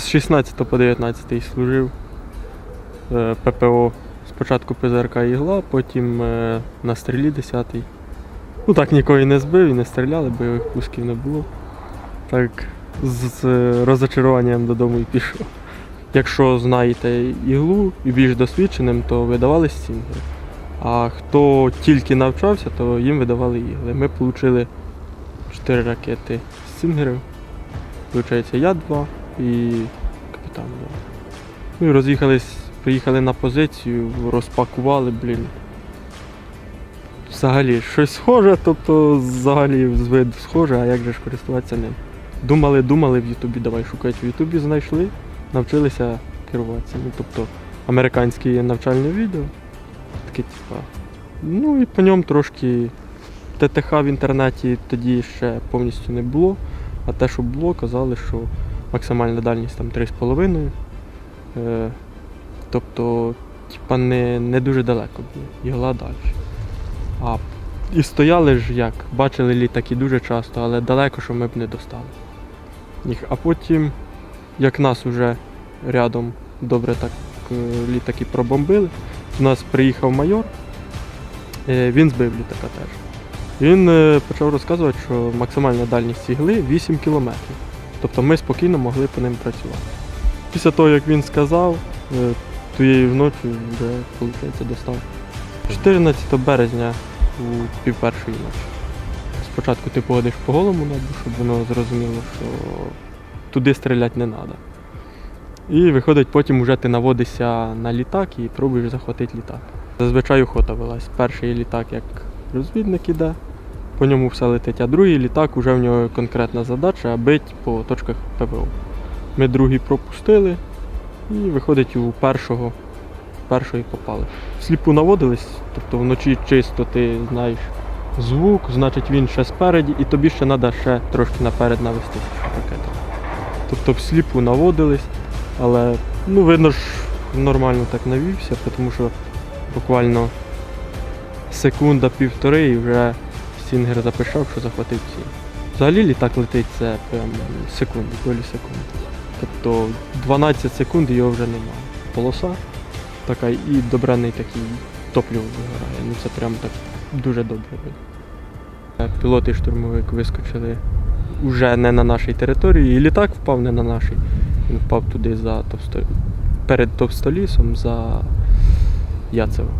З 16 по 19 служив е, ППО. Спочатку ПЗРК ігла, потім е, на стрілі 10 Ну так нікого і не збив, і не стріляли, бойових пусків не було. Так з, розочаруванням додому і пішов. Якщо знаєте іглу і більш досвідченим, то видавали стінгери. А хто тільки навчався, то їм видавали ігли. Ми отримали 4 ракети з стінгерів. Получається, я два і капітан два. Ну і роз'їхались, приїхали на позицію, розпакували, блін. Взагалі, щось схоже, тобто взагалі з виду схоже, а як же ж користуватися ним. Думали, думали в Ютубі, давай шукати в Ютубі, знайшли, навчилися керуватися. Ну, тобто американське навчальне відео. Таке, типа. Ну і по ньому трошки ТТХ в інтернеті тоді ще повністю не було. А те, що було, казали, що максимальна дальність там 3,5. Е, тобто, типа, не, не дуже далеко ігла далі. А і стояли ж як, бачили літаки дуже часто, але далеко, що ми б не достали. Їх. А потім, як нас уже рядом добре так е, літаки пробомбили, до нас приїхав майор, е, він збив літака теж. Він почав розказувати, що максимальна дальність ігли 8 кілометрів. Тобто ми спокійно могли по ним працювати. Після того, як він сказав, е, тієї вночі вже, виходить, достав. 14 березня у пів першої ночі. Спочатку ти погодиш по голому небу, щоб воно зрозуміло, що туди стріляти не треба. І виходить, потім вже ти наводишся на літак і пробуєш захватити літак. Зазвичай охота велась. Перший літак як розвідник іде, по ньому все летить, а другий літак вже в нього конкретна задача бить по точках ПВО. Ми другий пропустили і виходить у першого, і попали. Всліпу наводились, тобто вночі чисто ти знаєш звук, значить він ще спереді, і тобі ще треба ще трошки наперед навести ракету. Тобто всліпу наводились, але ну видно ж нормально так навівся, тому що буквально секунда-півтори і вже Стінгер запишав, що захватив ціль. Взагалі літак летить це прям секунди, долі секунди. Тобто 12 секунд його вже немає. Полоса така і добраний такий топливо вигорає. Ну це прям так дуже добре. Е, Пілот і штурмовик вискочили вже не на нашій території, і літак впав не на нашій. Він впав туди за товсто... перед товстолісом за Яцево.